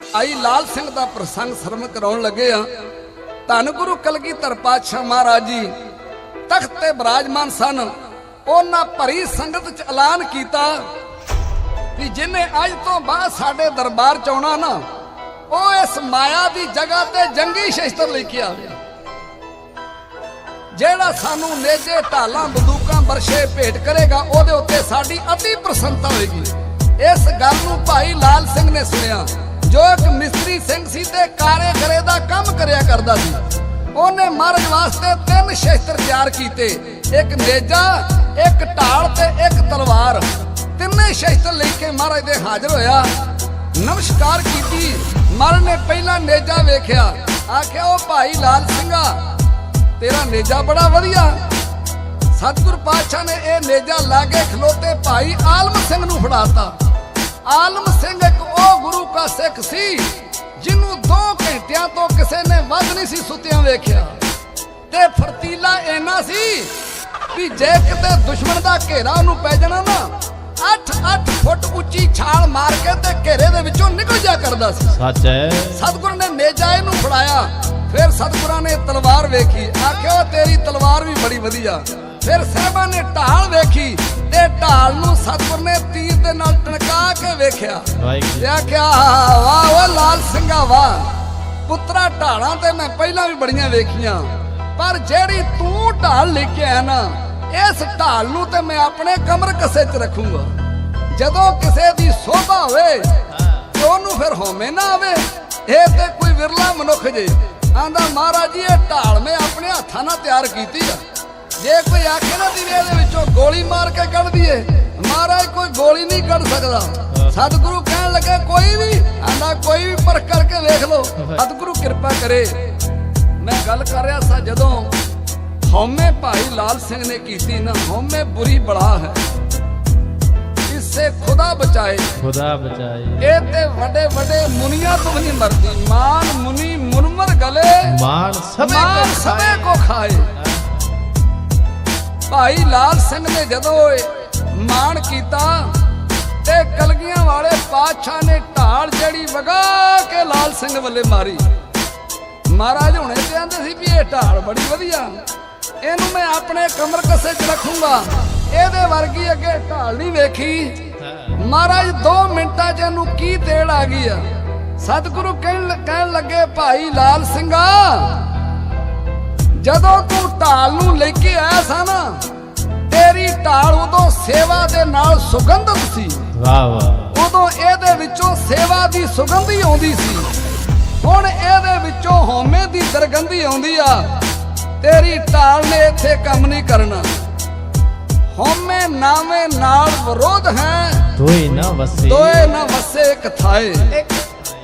ਆਈ ਲਾਲ ਸਿੰਘ ਦਾ ਪ੍ਰਸੰਗ ਸਰਮ ਕਰਾਉਣ ਲੱਗੇ ਆ ਧੰਨ ਗੁਰੂ ਕਲਗੀਧਰ ਪਾਤਸ਼ਾਹ ਮਹਾਰਾਜ ਜੀ, ਤਖਤ ਤੇ ਬਿਰਾਜਮਾਨ ਸਨ। ਉਹਨਾਂ ਭਰੀ ਸੰਗਤ ਚ ਐਲਾਨ ਕੀਤਾ ਵੀ ਜਿਹਨੇ ਅੱਜ ਤੋਂ ਬਾਅਦ ਸਾਡੇ ਦਰਬਾਰ ਚ ਆਉਣਾ ਨਾ, ਉਹ ਇਸ ਮਾਇਆ ਦੀ ਜਗ੍ਹਾ ਤੇ ਜੰਗੀ ਸ਼ਸਤਰ ਲੈ ਕੇ ਆਵੇ। ਜਿਹੜਾ ਸਾਨੂੰ ਨੇਜੇ ਢਾਲਾਂ, ਬੰਦੂਕਾਂ ਬਰਸ਼ੇ ਭੇਟ ਕਰੇਗਾ, ਉਹਦੇ ਉੱਤੇ ਸਾਡੀ ਅਤੀ ਪ੍ਰਸੰਨਤਾ ਹੋਏਗੀ। ਇਸ ਗੱਲ ਨੂੰ ਭਾਈ ਲਾਲ ਸਿੰਘ ਨੇ ਸੁਣਿਆ। ਜੋ ਇੱਕ ਮਿਸਤਰੀ ਸਿੰਘ ਸੀ ਤੇ ਕਾਰੇ ਘਰੇ ਦਾ ਕੰਮ ਕਰਿਆ ਕਰਦਾ ਸੀ, ਉਹਨੇ ਮਹਾਰਾਜ ਵਾਸਤੇ ਤਿੰਨ ਸ਼ਸਤਰ ਤਿਆਰ ਕੀਤੇ, ਇੱਕ ਨੇਜਾ ਇੱਕ ਢਾਲ ਤੇ ਇੱਕ ਤਲਵਾਰ। ਤਿੰਨੇ ਸ਼ਸਤਰ ਲੈ ਕੇ ਮਹਾਰਾਜ ਦੇ ਹਾਜ਼ਰ ਹੋਇਆ। ਨਮਸਕਾਰ ਕੀਤੀ। ਮਹਾਰਾਜ ਨੇ ਪਹਿਲਾਂ ਨੇਜਾ ਵੇਖਿਆ। ਆਖਿਆ, ਉਹ ਭਾਈ ਲਾਲ ਸਿੰਘਾ, ਤੇਰਾ ਨੇਜਾ ਬੜਾ ਵਧੀਆ। ਸਤਿਗੁਰ ਪਾਤਸ਼ਾਹ ਨੇ ਇਹ ਨੇਜਾ ਲਾ ਕੇ ਖਲੋਤੇ ਭਾਈ ਆਲਮ ਸਿੰਘ ਨੂੰ ਫੜਾਤਾ। ਆਲਮ ਸਿੰਘ ਇੱਕ ਉਹ ਗੁਰੂ ਕਾ ਸਿੱਖ ਸੀ ਜਿਹਨੂੰ 2 ਘੰਟਿਆਂ ਤੋਂ ਕਿਸੇ ਨੇ ਵੱਧ ਨਹੀਂ ਸੀ ਸੁੱਤਿਆਂ ਵੇਖਿਆ। ਤੇ ਫਰਤੀਲਾ ਇੰਨਾ ਸੀ ਵੀ ਜੇ ਕਿਤੇ ਦੁਸ਼ਮਣ ਦਾ ਘੇਰਾ ਉਹਨੂੰ ਪੈ ਜਾਣਾ ਨਾ 8-8 ਫੁੱਟ ਉੱਚੀ ਛਾਲ ਮਾਰ ਕੇ ਤੇ ਘੇਰੇ ਦੇ ਵਿੱਚੋਂ ਨਿਕਲ ਜਾ ਕਰਦਾ ਸੀ। ਸੱਚ ਹੈ। ਸਤਿਗੁਰ ਨੇ ਨੇਜਾ ਇਹਨੂੰ ਫੜਾਇਆ ਫਿਰ ਸਤਿਗੁਰਾਂ ਨੇ ਤਲਵਾਰ ਵੇਖੀ ਆਖਿਓ ਤੇਰੀ ਤਲਵਾਰ ਵੀ ਬੜੀ ਵਧੀਆ। ਫਿਰ ਸਾਹਿਬਾਂ ਨੇ ਢਾਲ ਵੇਖੀ ਤੇ ਢਾਲ ਨੂੰ ਸਤਿਗੁਰ ਨੇ ਤੀਰ ਦੇ ਨਾਲ ਟਣਕਾ ਕੇ ਵੇਖਿਆ। ਤੇ ਆਖਿਆ ਵਾਹ ਓ ਲਾਲ ਸਿੰਘਾ ਵਾਹ ਪੁੱਤਰਾ ਢਾਲਾਂ ਤੇ ਮੈਂ ਪਹਿਲਾਂ ਵੀ ਬੜੀਆਂ ਵੇਖੀਆਂ। ਪਰ ਜਿਹੜੀ ਤੂੰ ਢਾਲ ਲੈ ਕੇ ਆਇਆ ਨਾ ਇਸ ਢਾਲ ਨੂੰ ਤੇ ਮੈਂ ਆਪਣੇ ਕਮਰ ਕਸੇ 'ਚ ਰੱਖੂੰਗਾ। ਜਦੋਂ ਕਿਸੇ ਦੀ ਸੋਭਾ ਹੋਵੇ ਤੇ ਉਹਨੂੰ ਫਿਰ ਹੋਮੇ ਨਾ ਆਵੇ। ਇਹ ਤੇ ਕੋਈ ਵਿਰਲਾ ਮਨੁੱਖ ਜੇ। ਆਂਦਾ ਮਹਾਰਾਜ ਜੀ ਇਹ ਢਾਲ ਮੈਂ ਆਪਣੇ ਹੱਥਾਂ ਨਾਲ ਤਿਆਰ ਕੀਤੀ ਆ। ਜੇ ਕੋਈ ਆਖੇ ਨਾ ਦੀ ਇਹਦੇ ਵਿੱਚੋਂ ਗੋਲੀ ਮਾਰ ਕੇ ਕੱਢ ਦਈਏ ਮਹਾਰਾਜ ਕੋਈ ਗੋਲੀ ਨਹੀਂ ਕੱਢ ਸਕਦਾ। ਸਤਿਗੁਰੂ ਕਹਿਣ ਲੱਗੇ ਕੋਈ ਵੀ ਆਂਦਾ ਕੋਈ ਵੀ ਪਰਖ ਕਰਕੇ ਵੇਖ ਲਓ ਸਤਿਗੁਰੂ ਕਿਰਪਾ ਕਰੇ। ਮੈਂ ਗੱਲ ਕਰ ਰਿਹਾ ਸਾਂ ਜਦੋਂ ਹਉਮੈ ਭਾਈ ਲਾਲ ਸਿੰਘ ਨੇ ਕੀਤੀ ਨਾ ਹਉਮੈ ਬੁਰੀ ਬੜਾ ਹੈ। ਇਸੇ ਖੁਦਾ ਬਚਾਏ। ਖੁਦਾ ਬਚਾਏ। ਇਹ ਤੇ ਵੱਡੇ ਵੱਡੇ ਮੁਨੀਆਂ ਤੋਂ ਨਹੀਂ ਮਰਦੀ। ਮਾਨ ਮੁਨੀ ਮੁਨਮਰ ਗਲੇ। ਮਾਨ ਸਭੇ ਕੋ ਖਾਏ। ਭਾਈ ਲਾਲ ਸਿੰਘ ਨੇ ਜਦੋਂ ਮਾਣ ਕੀਤਾ ਤੇ ਕਲਗੀਆਂ ਵਾਲੇ ਪਾਤਸ਼ਾਹ ਨੇ ਢਾਲ ਜਿਹੜੀ ਵਗਾ ਕੇ ਲਾਲ ਸਿੰਘ ਵੱਲੇ ਮਾਰੀ। ਮਹਾਰਾਜ ਹੁਣੇ ਤੇ ਆਂਦੇ ਸੀ ਵੀ ਇਹ ਢਾਲ ਬੜੀ ਵਧੀਆ। ਇਹਨੂੰ ਮੈਂ ਆਪਣੇ ਕਮਰ ਕੱਸੇ 'ਚ ਰੱਖੂੰਗਾ। ਇਹਦੇ ਵਰਗੀ ਅੱਗੇ ਢਾਲ ਨਹੀਂ ਵੇਖੀ। ਮਹਾਰਾਜ 2 ਮਿੰਟਾਂ 'ਚ ਇਹਨੂੰ ਕੀ ਤੇੜ ਆ ਗਈ ਆ? ਸਤਿਗੁਰੂ ਕਹਿਣ ਕਹਿਣ ਲੱਗੇ, ਭਾਈ ਲਾਲ ਸਿੰਘਾ ਜਦੋਂ ਤੂੰ ਢਾਲ ਨੂੰ ਲੈ ਕੇ ਆਇਆ ਸਾ ਨਾ ਤੇਰੀ ਢਾਲ ਉਦੋਂ ਸੇਵਾ ਦੇ ਨਾਲ ਸੁਗੰਧਿਤ ਸੀ। ਵਾਹ ਵਾਹ। ਉਦੋਂ ਇਹਦੇ ਵਿੱਚੋਂ ਸੇਵਾ ਦੀ ਸੁਗੰਧੀ ਆਉਂਦੀ ਸੀ। ਹੁਣ ਇਹਦੇ ਵਿੱਚੋਂ ਹਉਮੈ ਦੀ ਦਰਗੰਧੀ ਆਉਂਦੀ ਆ। ਤੇਰੀ ਢਾਲ ਨੇ ਇੱਥੇ ਕੰਮ ਨਹੀਂ ਕਰਨਾ। ਹਉਮੈ ਨਾਵੇਂ ਨਾਲ ਵਿਰੋਧ ਹੈ। ਤੋਈ ਨਾ ਵਸੇ। ਦੋਏ ਨਾ ਵਸੇ ਇੱਕ ਥਾਏ।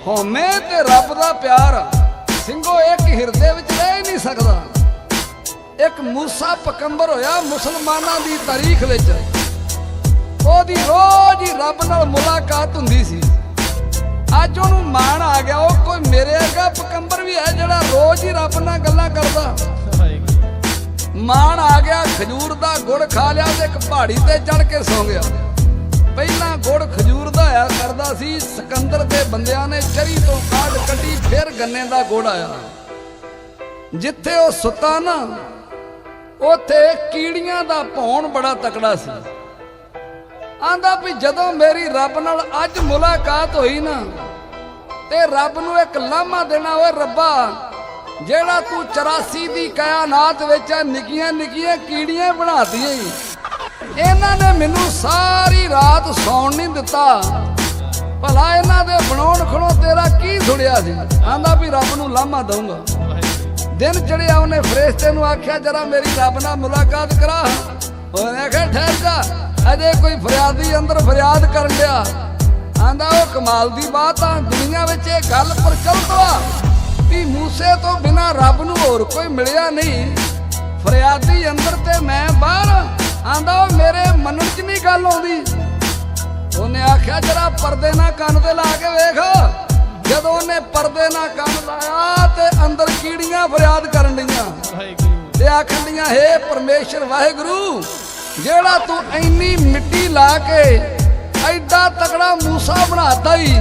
ਹਉਮੈ ਤੇ ਰੱਬ ਦਾ ਪਿਆਰ ਸਿੰਘੋ ਇੱਕ ਹਿਰਦੇ ਵਿੱਚ ਰਹਿ ਹੀ ਨਹੀਂ ਸਕਦਾ। ਇੱਕ ਮੂਸਾ ਪਕੰਬਰ ਹੋਇਆ ਮੁਸਲਮਾਨਾਂ ਦੀ ਤਾਰੀਖ ਵਿੱਚ। ਉਹਦੀ ਰੋਜ਼ ਹੀ ਰੱਬ ਨਾਲ ਮੁਲਾਕਾਤ ਹੁੰਦੀ ਸੀ। ਅੱਜ ਉਹਨੂੰ ਮਾਣ ਆ ਗਿਆ, ਉਹ ਕੋਈ ਮੇਰੇ ਵਰਗਾ ਪਕੰਬਰ ਵੀ ਹੈ ਜਿਹੜਾ ਰੋਜ਼ ਹੀ ਰੱਬ ਨਾਲ ਗੱਲਾਂ ਕਰਦਾ। ਮਾਣ ਆ ਗਿਆ, ਖਜੂਰ ਦਾ ਗੁੜ ਖਾ ਲਿਆ ਤੇ ਇੱਕ ਪਹਾੜੀ ਤੇ ਚੜ ਕੇ ਸੌਂ ਗਿਆ। ਪਹਿਲਾਂ ਗੁੜ ਖਜੂਰ ਦਾ ਆਇਆ ਕਰਦਾ ਸੀ, ਸਿਕੰਦਰ ਦੇ ਬੰਦਿਆਂ ਨੇ ਚਰੀ ਤੋਂ ਕਾਢ ਕੱਢੀ, ਫਿਰ ਗੰਨੇ ਦਾ ਗੁੜ ਆਇਆ। ਜਿੱਥੇ ਉਹ ਸੁੱਤਾ ਨਾ ਉੱਥੇ ਕੀੜੀਆਂ ਦਾ ਭੌਣ ਬੜਾ ਤਕੜਾ ਸੀ। ਆਂਦਾ ਵੀ ਜਦੋਂ ਮੇਰੀ ਰੱਬ ਨਾਲ ਅੱਜ ਮੁਲਾਕਾਤ ਹੋਈ ਨਾ, ਤੇ ਰੱਬ ਨੂੰ ਇੱਕ ਲਾਮਾ ਦੇਣਾ, ਓਏ ਰੱਬਾ, ਜਿਹੜਾ ਤੂੰ 84 ਦੀ ਕਾਇਨਾਤ ਵਿੱਚ ਨਿੱਕੀਆਂ ਨਿੱਕੀਆਂ ਕੀੜੀਆਂ ਬਣਾਤੀਆਂ ਈ। ਇਹਨਾਂ ਨੇ ਮੈਨੂੰ ਸਾਰੀ ਰਾਤ ਸੌਣ ਨਹੀਂ ਦਿੱਤਾ। ਭਲਾ ਇਹਨਾਂ ਦੇ ਬਣਾਉਣ ਖਣੋ ਤੇਰਾ ਕੀ ਸੁਣਿਆ ਸੀ? ਆਂਦਾ ਵੀ ਰੱਬ ਨੂੰ ਲਾਮਾ ਦਊਂਗਾ। ਦਿਨ ਚੜਿਆ ਉਹਨੇ ਫਰਿਸ਼ਤੇ ਨੂੰ ਆਖਿਆ, ਜਰਾ ਮੇਰੀ ਰੱਬ ਨਾਲ ਮੁਲਾਕਾਤ ਕਰਾ। ਉਹਨੇ ਆਖਿਆ, ਠਹਿਰ ਜਾ, ਅਜੇ ਕੋਈ ਫਰਿਆਦੀ ਅੰਦਰ ਫਰਿਆਦ ਕਰਨ ਲਿਆ ਆਂਦਾ, ਉਹ ਕਮਾਲ ਦੀ ਬਾਤ ਆ, ਦੁਨੀਆ ਵਿੱਚ ਇਹ ਗੱਲ ਪ੍ਰਚਲਿਤ ਵਾ ਵੀ ਮੂਸੇ ਤੋਂ ਬਿਨਾ ਰੱਬ ਨੂੰ ਹੋਰ ਕੋਈ ਮਿਲਿਆ ਨਹੀਂ। ਫਰਿਆਦੀ ਅੰਦਰ ਤੇ ਮੈਂ ਬਾਹਰ ਆਂਦਾ, ਉਹ ਮੇਰੇ ਮੰਨਣ 'ਚ ਨਹੀਂ ਗੱਲ ਆਉਂਦੀ। ਉਹਨੇ ਆਖਿਆ, ਜਰਾ ਪਰਦੇ ਨਾਲ ਕੰਨ ਤੇ ਲਾ ਕੇ ਵੇਖ। ਜਦੋਂ ਉਹਨੇ ਪਰਦੇ ਨਾਲ ਕੰਨ ਲਾਇਆ ਤੇ ਅੰਦਰ ਕੀੜੀਆਂ ਫਰਿਆਦ ਕਰਨ ਵਾਹਿਗੁਰੂ। ਤੇ ਆਖਣ ਡੀਆਂ ਹੇ ਪਰਮੇਸ਼ਰ ਵਾਹਿਗੁਰੂ ਜਿਹੜਾ ਤੂੰ ਇੰਨੀ ਮਿੱਟੀ ਲਾ ਕੇ ਐਡਾ ਤਕੜਾ ਮੂਸਾ ਬਣਾਤਾ ਹੀ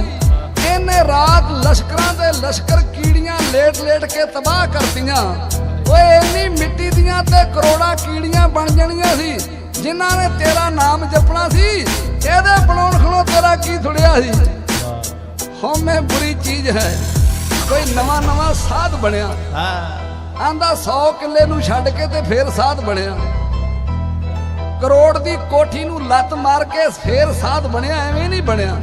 ਇਹਨੇ ਰਾਤ ਲਸ਼ਕਰਾਂ ਦੇ ਲਸ਼ਕਰ ਕੀੜੀਆਂ ਲੇਟ ਲੇਟ ਕੇ ਤਬਾਹ ਕਰਤੀਆਂ। ਓਏ ਇੰਨੀ ਮਿੱਟੀ ਦੀਆਂ ਤੇ ਕਰੋੜਾਂ ਕੀੜੀਆਂ ਬਣ ਜਾਣੀਆਂ ਸੀ ਜਿਨ੍ਹਾਂ ਨੇ ਤੇਰਾ ਨਾਮ ਜਪਣਾ ਸੀ ਇਹਦੇ ਬਣਾਉਣ ਖਣੋ ਤੇਰਾ ਕੀ ਥੁੜਿਆ ਸੀ? ਹਉਮੈ ਬੁਰੀ ਚੀਜ਼ ਹੈ। ਕੋਈ ਨਵਾਂ ਨਵਾਂ ਸਾਧ ਬਣਿਆ। ਹਾਂ। ਆਂਦਾ 100 ਕਿੱਲੇ ਨੂੰ ਛੱਡ ਕੇ ਤੇ ਫੇਰ ਸਾਧ ਬਣਿਆ। ਕਰੋੜ ਦੀ ਕੋਠੀ ਨੂੰ ਲੱਤ ਮਾਰ ਕੇ ਫੇਰ ਸਾਧ ਬਣਿਆ ਐਵੇਂ ਨਹੀਂ ਬਣਿਆ।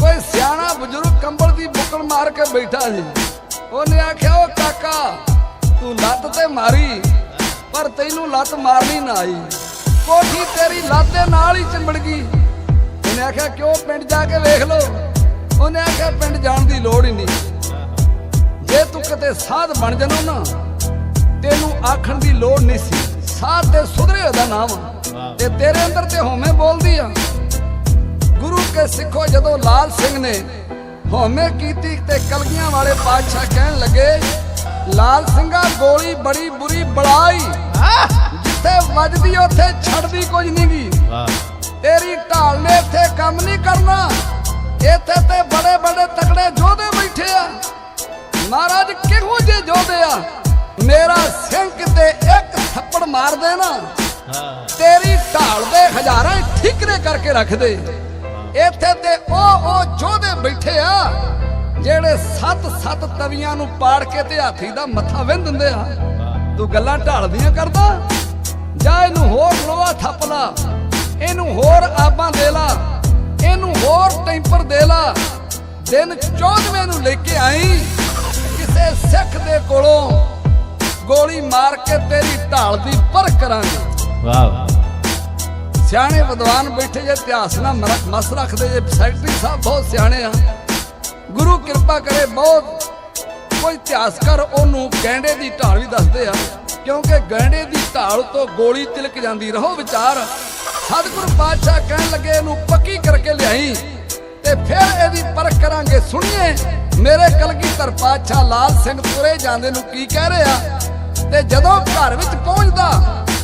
ਕੋਈ ਸਿਆਣਾ ਬਜ਼ੁਰਗ ਕੰਬਲ ਦੀ ਬੁੱਕਲ ਮਾਰ ਕੇ ਬੈਠਾ ਸੀ। ਉਹਨੇ ਆਖਿਆ ਉਹ ਕਾਕਾ ਤੂੰ ਲੱਤ ਤੇ ਮਾਰੀ ਪਰ ਤੈਨੂੰ ਲੱਤ ਮਾਰਨੀ ਨਾ ਆਈ। ਕੋਠੀ ਤੇਰੀ ਲੱਤ ਦੇ ਨਾਲ ਹੀ ਚਿੰਬੜ ਗਈ। ਉਹਨੇ ਆਖਿਆ ਕਿਉਂ ਪਿੰਡ ਜਾ ਕੇ ਵੇਖ ਲੋ ਉਹਨੇ ਆਖਿਆ ਪਿੰਡ ਜਾਣ ਦੀ ਲੋੜ ਹੀ ਨਹੀਂ। ਜੇ ਤੂੰ ਕਿਤੇ ਸਾਧ ਬਣ ਜਾਣੋ ਨਾ ਤੈਨੂੰ ਆਖਣ ਦੀ ਲੋੜ ਨਹੀਂ ਸੀ। ਸਾਧ ਤੇ ਸੁਧਰੇ ਉਹਦਾ ਨਾਮ। ਤੇ ਤੇਰੇ ਅੰਦਰ ਤੇ ਹਉਮੈ ਬੋਲਦੀ ਆ। ਗੁਰੂ ਕੇ ਸਿੱਖੋ ਜਦੋਂ ਲਾਲ ਸਿੰਘ ਨੇ ਹਉਮੈ ਕੀਤੀ ਤੇ ਕਲਗੀਆਂ ਵਾਲੇ ਪਾਤਸ਼ਾਹ ਕਹਿਣ ਲੱਗੇ ਲਾਲ ਸਿੰਘਾ ਗੋਲੀ ਬੜੀ ਬੁਰੀ ਬੜਾਈ ਜਿੱਥੇ ਵੱਜਦੀ ਉੱਥੇ ਛੱਡਦੀ ਕੁਝ ਨਹੀਂ ਗੀ ਵਾਹ। ਤੇਰੀ ਢਾਲ ਨੇ ਇੱਥੇ ਕੰਮ ਨਹੀਂ ਕਰਨਾ। ਇੱਥੇ ਤੇ ਬੜੇ ਬੜੇ ਤਕੜੇ ਯੋਧੇ ਬੈਠੇ ਆ। ਮਹਾਰਾਜ ਕਿਹੋ ਜਿਹੇ ਯੋਧੇ ਆ? ਮੇਰਾ ਸਿੰਘ ਤੇ ਇੱਕ ਥੱਪੜ ਮਾਰ ਦੇ ਨਾ। ਹਾਂ। ਤੇਰੀ ਢਾਲ ਦੇ ਹਜ਼ਾਰਾਂ ਠਿਕਰੇ ਕਰਕੇ ਰੱਖ ਦੇ। ਇੱਥੇ ਤੇ ਉਹ ਉਹ ਯੋਧੇ ਬੈਠੇ ਆ ਜਿਹੜੇ ਸੱਤ ਸੱਤ ਤਵੀਆਂ ਨੂੰ ਪਾੜ ਕੇ ਤੇ ਹਾਥੀ ਦਾ ਮੱਥਾ ਵਿੰਨ ਦਿੰਦੇ ਆ। ਤੂੰ ਗੱਲਾਂ ਢਾਲਦੀਆਂ ਕਰਦਾ? ਜਾ ਇਹਨੂੰ ਹੋਰ ਲੋਹਾ ਥੱਪ ਲਾ ਇਹਨੂੰ ਹੋਰ ਆਬਾਂ ਦੇ ਲਾ। ਇਹਨੂੰ ਹੋਰ ਟੈਂਪਰ ਦੇ ਲਾ। ਦਿਨ 14ਵੇਂ ਨੂੰ ਲੈ ਕੇ ਆਈ। ਕਿਸੇ ਸਿੱਖ ਦੇ ਕੋਲੋਂ ਗੋਲੀ ਮਾਰ ਕੇ ਤੇਰੀ ਢਾਲ ਦੀ ਪਰ ਕਰਾਂਗੇ। ਵਾਹ ਸਿਆਣੇ ਵਿਦਵਾਨ ਬੈਠੇ ਜੇ ਇਤਿਹਾਸ ਨਾਲ ਮਸ ਰੱਖਦੇ ਜੇ। ਸੈਕਟਰੀ ਸਾਹਿਬ ਬਹੁਤ ਸਿਆਣੇ ਆ। ਗੁਰੂ ਕਿਰਪਾ ਕਰੇ ਬਹੁਤ। ਕੋਈ ਇਤਿਹਾਸਕਾਰ ਉਹਨੂੰ ਗੈਂਡੇ ਦੀ ਢਾਲ ਵੀ ਦੱਸਦੇ ਆ। ਕਿਉਂਕਿ ਗੈਂਡੇ ਦੀ ਢਾਲ ਤੋਂ ਗੋਲੀ ਤਿਲਕ ਜਾਂਦੀ। ਰਹੋ ਵਿਚਾਰ। ਸਤਿਗੁਰ ਪਾਤਸ਼ਾਹ ਕਹਿਣ ਲੱਗੇ, ਇਹਨੂੰ ਪੱਕੀ ਕਰਕੇ ਲਿਆਈ ਤੇ ਫਿਰ ਇਹਦੀ ਪਰਖ ਕਰਾਂਗੇ। ਸੁਣੀਏ, ਮੇਰੇ ਕਲਗੀਧਰ ਪਾਤਸ਼ਾਹ ਲਾਲ ਸਿੰਘ ਤੁਰੇ ਜਾਂਦੇ ਨੂੰ ਕੀ ਕਹਿ ਰਿਹਾ? ਤੇ ਜਦੋਂ ਘਰ ਵਿੱਚ ਪਹੁੰਚਦਾ,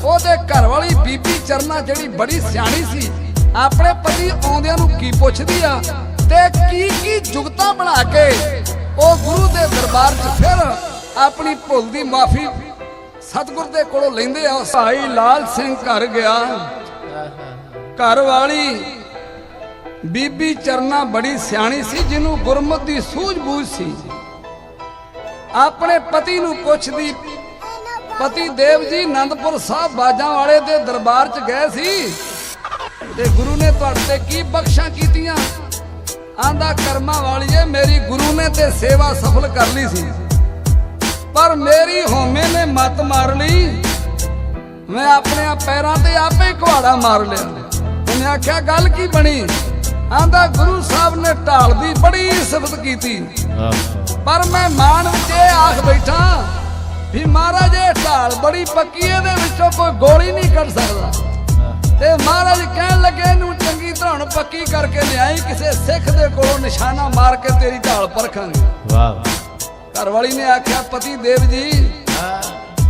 ਉਹਦੇ ਘਰ ਵਾਲੀ ਬੀਬੀ ਚਰਨਾ ਜਿਹੜੀ ਬੜੀ ਸਿਆਣੀ ਸੀ, ਆਪਣੇ ਪਤੀ ਆਉਂਦਿਆਂ ਨੂੰ ਕੀ ਪੁੱਛਦੀ ਆ? ਤੇ ਕੀ ਕੀ ਜੁਗਤਾਂ ਬਣਾ ਕੇ ਉਹ ਗੁਰੂ ਦੇ ਦਰਬਾਰ 'ਚ ਫਿਰ ਆਪਣੀ ਭੁੱਲ ਦੀ ਮਾਫੀ ਸਤਿਗੁਰ ਦੇ ਕੋਲੋਂ ਲੈਂਦੇ ਆ। ਭਾਈ ਲਾਲ ਸਿੰਘ ਘਰ ਗਿਆ। ਘਰ ਵਾਲੀ। ਬੀਬੀ ਚਰਨਾ ਬੜੀ ਸਿਆਣੀ ਸੀ, ਜਿਹਨੂੰ ਗੁਰਮਤਿ ਦੀ ਸੂਝ-ਬੂਝ ਸੀ। ਆਪਣੇ ਪਤੀ ਨੂੰ ਪੁੱਛਦੀ, ਪਤੀ ਦੇਵ ਜੀ ਆਨੰਦਪੁਰ ਸਾਹਿਬ ਬਾਜਾਂ ਵਾਲੇ ਦੇ ਦਰਬਾਰ 'ਚ ਗਏ ਸੀ ਤੇ ਗੁਰੂ ਨੇ ਤੁਹਾਡੇ ਤੇ ਕੀ ਬਖਸ਼ਾਂ ਕੀਤੀਆਂ? ਆਂਦਾ, ਕਰਮਾਂ ਵਾਲੀਏ, ਮੇਰੀ ਗੁਰੂ ਨੇ ਤੇ ਸੇਵਾ ਸਫਲ ਕਰ ਲਈ ਸੀ। ਪਰ ਮੇਰੀ ਹੋਮੇ ਨੇ ਮੱਤ ਮਾਰ ਲਈ। ਮੈਂ ਆਪਣੇ ਪੈਰਾਂ ਤੇ ਆਪੇ ਕੁਹਾੜਾ ਮਾਰ ਲਿਆ। ਉਹਨੇ ਆਖਿਆ ਗੱਲ ਕੀ ਬਣੀ? ਆਂਦਾ ਗੁਰੂ ਸਾਹਿਬ ਨੇ ਢਾਲ ਦੀ ਬੜੀ ਸਿਫਤ ਕੀਤੀ। ਪਰ ਮੈਂ ਮਾਨ ਵਿੱਚ ਇਹ ਆਖ ਬੈਠਾ ਵੀ ਮਹਾਰਾਜ ਇਹ ਢਾਲ ਬੜੀ ਪੱਕੀ ਇਹਦੇ ਵਿੱਚੋਂ ਕੋਈ ਗੋਲੀ ਨਹੀਂ ਕੱਢ ਸਕਦਾ। ਤੇ ਮਹਾਰਾਜ ਕਹਿਣ ਲੱਗੇ ਇਹਨੂੰ ਚੰਗੀ ਤਰ੍ਹਾਂ ਹੁਣ ਪੱਕੀ ਕਰਕੇ ਲਿਆਈ ਕਿਸੇ ਸਿੱਖ ਦੇ ਕੋਲੋਂ ਨਿਸ਼ਾਨਾ ਮਾਰ ਕੇ ਤੇਰੀ ਢਾਲ ਪਰਖਾਂਗੇ। ਵਾਹ ਘਰ ਵਾਲੀ ਨੇ ਆਖਿਆ ਪਤੀ ਦੇਵ ਜੀ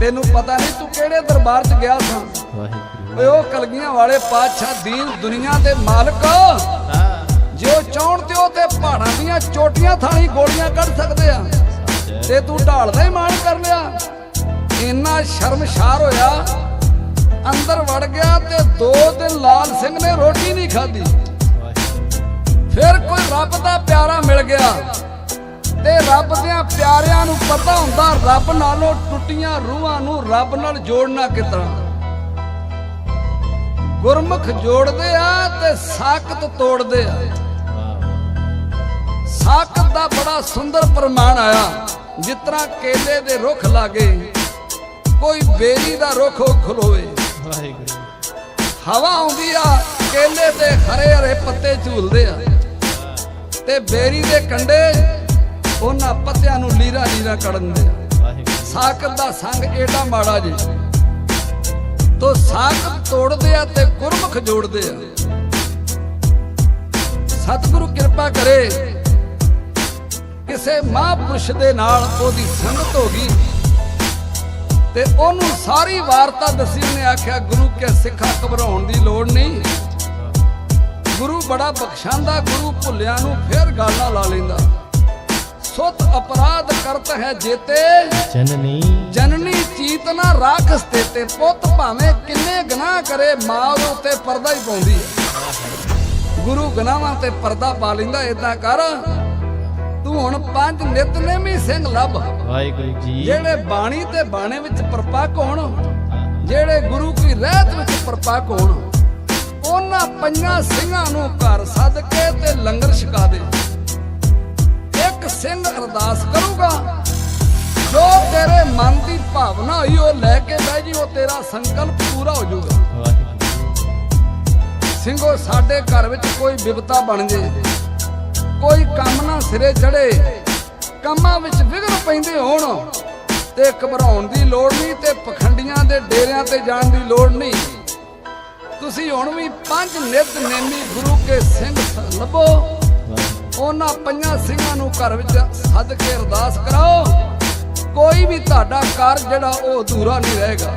ਤੈਨੂੰ ਪਤਾ ਨਹੀਂ ਤੂੰ ਕਿਹੜੇ ਦਰਬਾਰ 'ਚ ਗਿਆ ਸਾਂ? ਵਾਹਿਗੁਰੂ। ਓਏ ਉਹ ਕਲਗੀਆਂ ਵਾਲੇ ਪਾਤਸ਼ਾਹ ਦੀਨ ਦੁਨੀਆ ਦੇ ਮਾਲਕ। ਜੇ ਉਹ ਚਾਹਣ ਤੇ ਉਹ ਤੇ ਪਹਾੜਾਂ ਦੀਆਂ ਚੋਟੀਆਂ ਥਾਣੀ ਗੋਲੀਆਂ ਕੱਢ ਸਕਦੇ ਆ। ਤੇ ਤੂੰ ਢਾਲਦਾ ਹੀ ਮਾਣ ਕਰ ਲਿਆ। ਇੰਨਾ ਸ਼ਰਮਸ਼ਾਰ ਹੋਇਆ, ਅੰਦਰ ਵੜ ਗਿਆ ਤੇ ਦੋ ਦਿਨ ਲਾਲ ਸਿੰਘ ਨੇ ਰੋਟੀ ਨਹੀਂ ਖਾਧੀ। ਫਿਰ ਕੋਈ ਰੱਬ ਦਾ ਪਿਆਰਾ ਮਿਲ ਗਿਆ। ਤੇ ਰੱਬ ਦੇ ਪਿਆਰਿਆਂ ਨੂੰ ਪਤਾ ਹੁੰਦਾ, ਰੱਬ ਨਾਲੋਂ ਟੁੱਟੀਆਂ ਰੂਹਾਂ ਨੂੰ ਰੱਬ ਨਾਲ ਜੋੜਨਾ ਕਿਤਨਾ ਗੁਰਮੁਖ ਜੋੜਦੇ ਆ ਤੇ ਸਾਖਤ ਤੋੜਦੇ ਆ। ਸਾਖਤ ਦਾ ਬੜਾ ਸੁੰਦਰ ਪ੍ਰਮਾਣ ਆਇਆ। ਜਿਸ ਤਰ੍ਹਾਂ ਕੇਲੇ ਦੇ ਰੁੱਖ ਲਾਗੇ, ਕੋਈ ਬੇਰੀ ਦਾ ਰੁੱਖ ਖਲੋਵੇ। ਵਾਹਿਗੁਰੂ ਹਵਾ ਆਉਂਦੀ ਆ, ਕੇਲੇ ਤੇ ਹਰੇ ਹਰੇ ਪੱਤੇ ਝੂਲਦੇ ਆ। ਤੇ ਬੇਰੀ ਦੇ ਕੰਡੇ, ਉਹਨਾਂ ਪੱਤਿਆਂ ਨੂੰ ਲੀਰਾ ਲੀਰਾ ਕੱਢਦੇ ਆ। ਵਾਹਿਗੁਰੂ ਸਾਖਤ ਦਾ ਸੰਗ ਏਡਾ ਮਾੜਾ ਜੀ। ਤੋ ਸਾਖਤ ਤੋੜਦੇ ਆ ਤੇ ਗੁਰਮੁਖ ਜੋੜਦੇ ਆ। ਸਤਿਗੁਰੂ ਕਿਰਪਾ ਕਰੇ, ਕਿਸੇ ਮਹਾਂਪੁਰਸ਼ ਦੇ ਨਾਲ ਉਹਦੀ ਸੰਗਤ ਹੋ ਗਈ ਤੇ ਉਹਨੂੰ ਸਾਰੀ ਵਾਰਤਾ ਦੱਸੀ, ਉਹਨੇ ਆਖਿਆ, ਗੁਰੂ ਕੇ ਸਿੱਖਾ ਘਬਰਾਉਣ ਦੀ ਲੋੜ ਨਹੀਂ। ਗੁਰੂ ਬੜਾ ਬਖਸ਼ਾਂਦਾ, ਗੁਰੂ ਭੁੱਲਿਆਂ ਨੂੰ ਫੇਰ ਗਾਲਾਂ ਲਾ ਲੈਂਦਾ। ਕਰਤ ਹੈ ਜੇਤੇ। ਜਨਨੀ। ਜਨਨੀ ਚੀਤ ਨਾ ਰਾਖਸ ਤੇ ਤੇ ਪੁੱਤ ਭਾਵੇਂ ਕਿੰਨੇ ਗੁਨਾਹ ਕਰੇ ਮਾਂ ਉਹਦੇ ਉੱਤੇ ਪਰਦਾ ਹੀ ਪਾਉਂਦੀ ਹੈ। ਗੁਰੂ ਗੁਨਾਹਾਂ ਤੇ ਪਰਦਾ ਪਾ ਲੈਂਦਾ ਇਦਾਂ ਕਰ। ਤੂੰ ਹੁਣ ਪੰਜ ਨਿਤਨੇਮੀ ਸਿੰਘ ਲੱਭ। ਵਾਹਿਗੁਰੂ ਜੀ। ਜਿਹੜੇ ਬਾਣੀ ਤੇ ਬਾਣੇ ਵਿੱਚ ਪਰਪੱਕ ਹੋਣ ਜਿਹੜੇ ਗੁਰੂ ਕੀ ਰਹਿਤ ਵਿੱਚ ਪਰਪੱਕ ਹੋਣ ਉਹਨਾਂ ਪੰਜਾਂ ਸਿੰਘਾਂ ਨੂੰ ਘਰ ਸੱਦ ਕੇ ਤੇ ਲੰਗਰ ਛਕਾ ਦੇ। ਇੱਕ ਸਿੰਘ ਅਰਦਾਸ ਕਰੂਗਾ। ਜੋ ਤੇਰੇ ਮਨ ਦੀ ਭਾਵਨਾ ਹੋਈ ਉਹ ਲੈ ਕੇ ਬਹਿ ਜੀ, ਉਹ ਤੇਰਾ ਸੰਕਲਪ ਪੂਰਾ ਹੋ ਜਾਊਗਾ। ਸਿੰਘੋ, ਸਾਡੇ ਘਰ ਵਿੱਚ ਕੋਈ ਵਿਪਤਾ ਬਣ ਜੇ, ਕੋਈ ਕੰਮ ਨਾ ਸਿਰੇ ਚੜੇ ਕੰਮਾਂ ਵਿੱਚ ਵਿਘਨ ਪੈਂਦੇ ਹੋਣ, ਤੇ ਘਬਰਾਉਣ ਦੀ ਲੋੜ ਨਹੀਂ, ਤੇ ਪਖੰਡੀਆਂ ਦੇ ਡੇਰਿਆਂ ਤੇ ਜਾਣ ਦੀ ਲੋੜ ਨਹੀਂ। ਤੁਸੀਂ ਹੁਣ ਵੀ ਪੰਜ ਨਿਤ ਨੇਮੀ ਗੁਰੂ ਕੇ ਸਿੰਘ ਲੱਭੋ। ਉਹਨਾਂ ਪੰਜਾਂ ਸਿੰਘਾਂ ਨੂੰ ਘਰ ਵਿੱਚ ਸੱਦ ਕੇ ਅਰਦਾਸ ਕਰਾਓ। ਕੋਈ ਵੀ ਤੁਹਾਡਾ ਕਾਰਜ ਜਿਹੜਾ ਉਹ ਅਧੂਰਾ ਨਹੀਂ ਰਹੇਗਾ।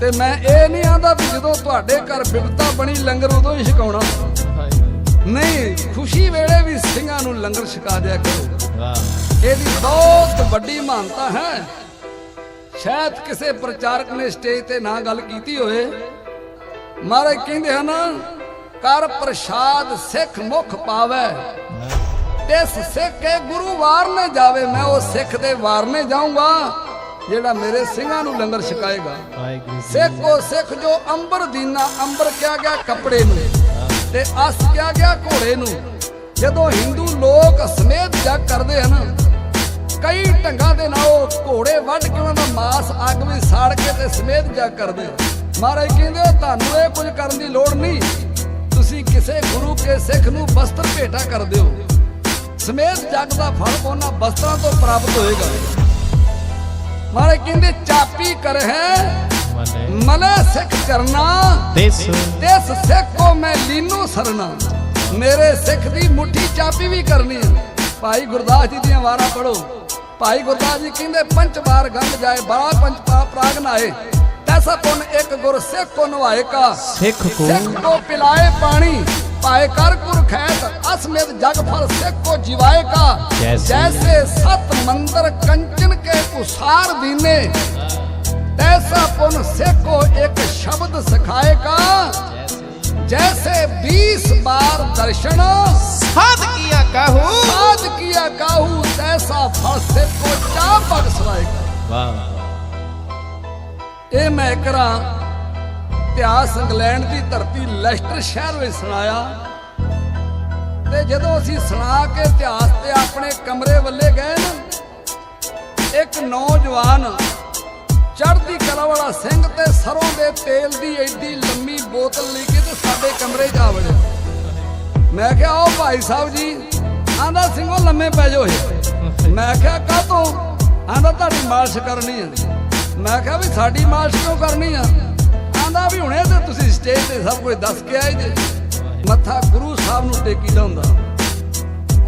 ਤੇ ਮੈਂ ਇਹ ਨਹੀਂ ਆਂਦਾ ਵੀ ਜਦੋਂ ਤੁਹਾਡੇ ਘਰ ਬਿਪਤਾ ਬਣੀ ਲੰਗਰ ਉਦੋਂ ਹੀ ਛਕਾਉਣਾ। ਨਹੀਂ ਖੁਸ਼ੀ ਵੇਲੇ ਵੀ ਸਿੰਘਾਂ ਨੂੰ ਲੰਗਰ ਛਕਾ ਦਿਆ ਕਰੋ। ਵਾਹ। ਇਹਦੀ ਬਹੁਤ ਵੱਡੀ ਮਾਨਤਾ ਹੈ। ਸ਼ਾਇਦ ਕਿਸੇ ਪ੍ਰਚਾਰਕ ਨੇ ਸਟੇਜ ਤੇ ਨਾ ਗੱਲ ਕੀਤੀ ਹੋਵੇ। ਮਹਾਰਾਜ ਕਹਿੰਦੇ ਹਨ ਕਰ ਪ੍ਰਸ਼ਾਦ ਸਿੱਖ ਮੁਖ ਪਾਵੇ। ਤਿਸ ਸਿੱਖ ਗੁਰੂ ਵਾਰਨੇ ਜਾਵੇ ਮੈਂ ਉਹ ਸਿੱਖ ਦੇ ਵਾਰਨੇ ਜਾਊਂਗਾ ਜਿਹੜਾ ਮੇਰੇ ਸਿੰਘਾਂ ਨੂੰ ਲੰਗਰ ਛਕਾਏਗਾ। ਸਿੱਖ ਉਹ ਸਿੱਖ ਜੋ ਅੰਬਰ ਦੀਨਾ ਅੰਬਰ ਕਿਹਾ ਗਿਆ ਕੱਪੜੇ ਨੂੰ ਤੇ ਅਸ ਕਿਹਾ ਗਿਆ ਘੋੜੇ ਨੂੰ। ਜਦੋਂ ਹਿੰਦੂ ਲੋਕ ਸਮੇਤ ਜਗ ਕਰਦੇ ਹਨ ਕਈ ਢੰਗਾਂ ਦੇ ਨਾਲ ਉਹ ਘੋੜੇ ਵੱਢ ਕੇ ਉਹਨਾਂ ਦਾ ਮਾਸ ਅੱਗ ਵਿੱਚ ਸਾੜ ਕੇ ਤੇ ਸਮੇਤ ਜਗ ਕਰਦੇ ਮਹਾਰਾਜ ਕਹਿੰਦੇ ਤੁਹਾਨੂੰ ਇਹ ਕੁਝ ਕਰਨ ਦੀ ਲੋੜ ਨਹੀਂ। ਤੁਸੀਂ ਕਿਸੇ ਗੁਰੂ ਕੇ ਸਿੱਖ ਨੂੰ ਵਸਤਰ ਭੇਟਾ ਕਰ ਦਿਓ। ਸਮੇਤ ਜਗ ਦਾ ਫਲ ਉਹਨਾਂ ਵਸਤਰਾਂ ਤੋਂ ਪ੍ਰਾਪਤ ਹੋਏਗਾ। ਮਹਾਰਾਜ ਕਹਿੰਦੇ ਚਾਪੀ ਕਰ ਹੈ ਮਨੇ ਮਲੇ ਸਿੱਖ ਕਰਨਾ। ਦੇਸ। ਤਿਸ ਸਿੱਖ ਕੋ ਮੈਂ ਲੀਨੂ ਸਰਨਾ। ਮੇਰੇ ਸਿੱਖ ਦੀ ਮੁੱਠੀ ਚਾਪੀ ਵੀ ਕਰਨੀ ਹੈ। ਭਾਈ ਗੁਰਦਾਸ ਜੀ ਦੀਆਂ ਵਾਰਾਂ ਪੜੋ ਭਾਈ ਗੁਰਦਾਸ ਜੀ ਕਹਿੰਦੇ ਪੰਜ ਵਾਰ ਗੰਗ ਜਾਏ ਬੜਾ ਪੰਜ ਪਾਪ ਪ੍ਰਾਗ ਨਾਏ ਤੈਸਾ ਪੁੰਨ ਇੱਕ ਗੁਰ ਸਿੱਖ ਕੋ ਨਵਾਏ ਕਾ ਸਿੱਖ ਕੋ ਸਿੱਖ ਕੋ ਪਿਲਾਏ ਪਾਣੀ ਪਾਏ ਕਰ ਕੁਰ ਖੈਤ ਅਸਮੇਤ ਜਗ ਫਲ ਸਿੱਖ ਕੋ ਜਿਵਾਏ ਕਾ ਜੈਸੇ- ਜੈਸੇ ਸਤ ਮੰਦਰ ਕੰਚਨ ਕੇ ਉਸਾਰ ਦੀਨੇ ਤੈਸਾ ਪੁਨ ਸਿੱਖੋ ਇੱਕ ਸ਼ਬਦ ਸਿਖਾਏ ਕਾ जैसे बीस बार दर्शन ਸਾਧ ਕੀਆ ਕਹੂ साध किया काहू तैसा फल से को चा बख्शवाएगा ਵਾਹ ਇਹ ਮੈਂ ਕਰਾਂ ਇਤਿਹਾਸ ਇੰਗਲੈਂਡ ਦੀ ਧਰਤੀ ਲੈਸਟਰ ਸ਼ਹਿਰ ਵਿੱਚ ਸੁਣਾਇਆ। ਤੇ ਜਦੋਂ ਅਸੀਂ ਸੁਣਾ ਕੇ ਇਤਿਹਾਸ ਤੇ ਆਪਣੇ ਕਮਰੇ ਵੱਲੇ ਗਏ ਨਾ, ਇੱਕ ਨੌਜਵਾਨ ਚੜ੍ਹਦੀ ਕਲਾ ਵਾਲਾ ਸਿੰਘ ਤੇ ਸਰੋਂ ਦੇ ਤੇਲ ਦੀ ਐਡੀ ਲੰਮੀ ਬੋਤਲ ਲੈ ਕੇ ਤੇ ਸਾਡੇ ਕਮਰੇ 'ਚ ਆ ਵੜਿਆ। ਮੈਂ ਕਿਹਾ ਉਹ ਭਾਈ ਸਾਹਿਬ ਜੀ ਆਂਦਾ ਸਿੰਘੋ ਲੰਮੇ ਪੈ ਜਾਓ ਮੈਂ ਕਿਹਾ ਕਾਹ ਤੋਂ ਆਂਦਾ ਤੁਹਾਡੀ ਮਾਲਸ਼ ਕਰਨੀ ਹੈ। ਮੈਂ ਕਿਹਾ ਵੀ ਸਾਡੀ ਮਾਲਿਸ਼ ਕਿਉਂ ਕਰਨੀ ਆ? ਆਂਦਾ ਵੀ ਹੁਣੇ ਤੇ ਤੁਸੀਂ ਸਟੇਜ ਤੇ ਸਭ ਕੁਝ ਦੱਸ ਕੇ ਆਏ ਜੇ। ਮੱਥਾ ਗੁਰੂ ਸਾਹਿਬ ਨੂੰ ਟੇਕੀ ਦਾ ਹੁੰਦਾ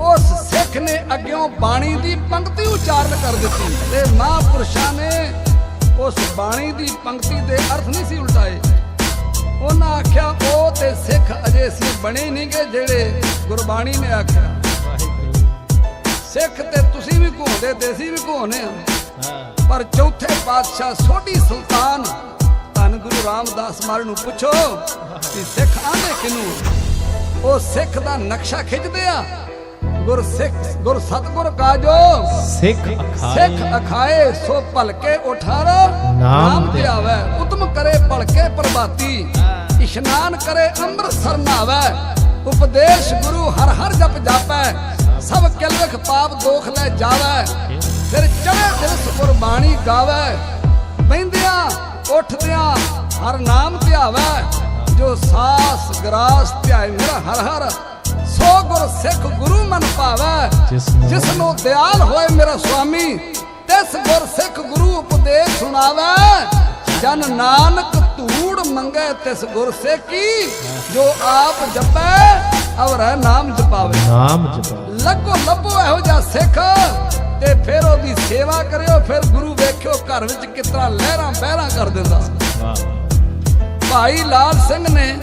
ਉਸ ਸਿੱਖ ਨੇ ਅੱਗਿਓਂ ਬਾਣੀ ਦੀ ਪੰਕਤੀ ਉਚਾਰਨ ਕਰ ਦਿੱਤੀ। ਤੇ ਮਹਾਂਪੁਰਸ਼ਾਂ ਨੇ ਉਸ ਬਾਣੀ ਦੀ ਪੰਕਤੀ ਦੇ ਅਰਥ ਨਹੀਂ ਸੀ ਉਲਟਾਏ। ਉਹਨਾਂ ਆਖਿਆ, ਉਹ ਤੇ ਸਿੱਖ ਅਜੇ ਸੀ ਬਣੇ ਨਹੀਂਗੇ ਜਿਹੜੇ ਗੁਰਬਾਣੀ ਨੇ ਆਖਿਆ। ਸਿੱਖ ਤੇ ਤੁਸੀਂ ਵੀ ਘੋਂਦੇ ਦੇਸੀ ਵੀ ਘੋਨੇ ਆ। ਪਰ ਚੌਥੇ ਪਾਤਸ਼ਾਹ ਸੋਢੀ ਸੁਲਤਾਨ ਧੰਨ ਗੁਰੂ ਰਾਮਦਾਸ ਮਾਰ ਨੂੰ ਪੁੱਛੋ ਕਿ ਸਿੱਖ ਆਂਦੇ ਕਿਨੂੰ ਉਹ ਸਿੱਖ ਦਾ ਨਕਸ਼ਾ ਖਿੱਚਦੇ ਆ। ਗੁਰ ਸਿੱਖ ਗੁਰ ਸਤਗੁਰ ਕਾਜੋ। ਸਿੱਖ ਸਿੱਖ ਅਖਾਏ। ਅਖਾਏ ਸੋ ਭਲਕੇ ਉਠਾਰ। ਨਾਮ ਧਿਆਵੈ ਉਤਮ ਕਰੇ ਭਲਕੇ ਪ੍ਰਭਾਤੀ। ਇਸ਼ਨਾਨ ਕਰੇ ਅੰਮ੍ਰਿਤਸਰ ਨਾਵੈ। ਉਪਦੇਸ਼ ਗੁਰੂ ਹਰ ਹਰ ਜਪ ਜਾਪੈ। ਸਭ ਕਿਲਵਖ ਪਾਪ ਦੋਖ ਲੈ ਜਾਵੈ। ਫਿਰ ਚੜੇ ਦਿਵਸ ਕੁਰਬਾਨੀ ਗਾਵੈ ਬੈੰਦਿਆਂ ਉੱਠਦਿਆਂ ਹਰ ਨਾਮ ਧਿਆਵੈ ਜੋ ਸਾਸ ਗਰਾਸ ਧਿਆਏ ਮੇਰਾ ਹਰ ਹਰ ਸੋ ਗੁਰ ਸਿੱਖ ਗੁਰੂ ਮਨ ਭਾਵੈ ਜਿਸ ਨੂੰ- ਦਿਆਲ ਹੋਏ ਮੇਰਾ ਸੁਆਮੀ ਤਿਸ ਗੁਰ ਸਿੱਖ ਗੁਰੂ ਉਪਦੇਸ਼ ਸੁਣਾਵੇ। ਜਨ ਨਾਨਕ ਧੂੜ ਮੰਗੇ ਤਿਸ ਗੁਰ ਸੇਕੀ ਜੋ ਆਪ ਜਪੈ ਅਵਰ ਨਾਮ ਜਪਾਵੇ। ਨਾਮ ਜਪਾ ਲੱਗੋ ਲੱਭੋ ਇਹੋ ਜਿਹਾ ਸਿੱਖ ਤੇ ਫਿਰ ਉਹਦੀ ਸੇਵਾ ਕਰਿਓ, ਫਿਰ ਗੁਰੂ ਵੇਖਿਓ ਘਰ ਵਿੱਚ ਕਿਤਨਾ ਲਹਿਰਾਂ ਬਹਿਰਾਂ ਕਰ ਦਿੰਦਾ। ਭਾਈ ਲਾਲ ਸਿੰਘ ਨੇ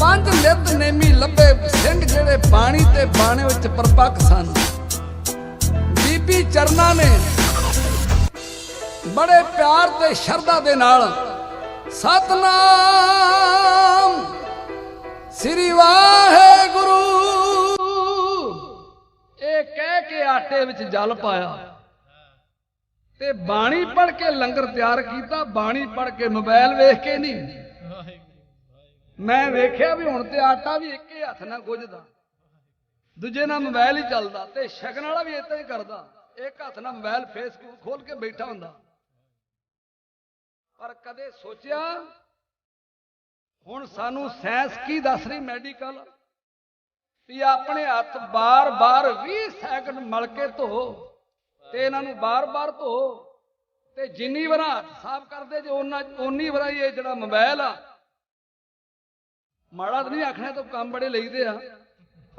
ਪੰਜ ਨਿਤ ਨੇਮੀ ਲੱਭੇ ਸਿੰਘ ਜਿਹੜੇ ਬਾਣੀ ਤੇ ਬਾਣੇ ਵਿੱਚ ਪਰਪੱਕ ਸਨ। ਬੀਬੀ ਚਰਨਾ ਨੇ ਬੜੇ ਪਿਆਰ ਤੇ ਸ਼ਰਧਾ ਦੇ ਨਾਲ ਸਤਨਾਮ। ਸ੍ਰੀ ਵਾਹਿਗੁਰੂ ਇਹ ਕੇ ਆਟੇ ਵਿੱਚ ਜਲ ਪਾਇਆ। ਤੇ ਬਾਣੀ ਪੜ ਕੇ ਲੰਗਰ ਤਿਆਰ ਕੀਤਾ, ਬਾਣੀ ਪੜ ਕੇ ਮੋਬਾਈਲ ਵੇਖ ਕੇ ਨਹੀਂ। ਮੈਂ ਵੇਖਿਆ ਵੀ ਹੁਣ ਤੇ ਆਟਾ ਵੀ ਇੱਕੇ ਹੱਥ ਨਾਲ ਗੁੱਝਦਾ। ਦੂਜੇ ਨਾਲ ਮੋਬਾਈਲ ਹੀ ਚੱਲਦਾ ਤੇ ਸ਼ਗਨ ਵਾਲਾ ਵੀ ਇਦਾਂ ਹੀ ਕਰਦਾ। ਇੱਕ ਹੱਥ ਨਾਲ ਮੋਬਾਈਲ ਫੇਸਬੁੱਕ ਖੋਲ ਕੇ ਬੈਠਾ ਹੁੰਦਾ। ਪਰ ਕਦੇ ਸੋਚਿਆ, ਹੁਣ ਸਾਨੂੰ ਸਾਇੰਸ ਕੀ ਦੱਸ ਰਹੀ ਮੈਡੀਕਲ? ਵੀ ਆਪਣੇ ਹੱਥ ਬਾਰ-ਬਾਰ 20 ਸੈਕਿੰਡ ਮਲ ਕੇ ਧੋ ਤੇ ਇਹਨਾਂ ਨੂੰ ਬਾਰ-ਬਾਰ ਧੋ ਤੇ ਜਿੰਨੀ ਵਾਰ ਹੱਥ ਸਾਫ਼ ਕਰਦੇ ਜੇ ਉਹਨਾਂ ਓਨੀ ਵਾਰ ਇਹ ਜਿਹੜਾ ਮੋਬਾਈਲ ਆ। ਮਾੜਾ ਤਾਂ ਨਹੀਂ ਆਖਣਾ ਤਾਂ ਕੰਮ ਬੜੇ ਲਈਦੇ ਆ,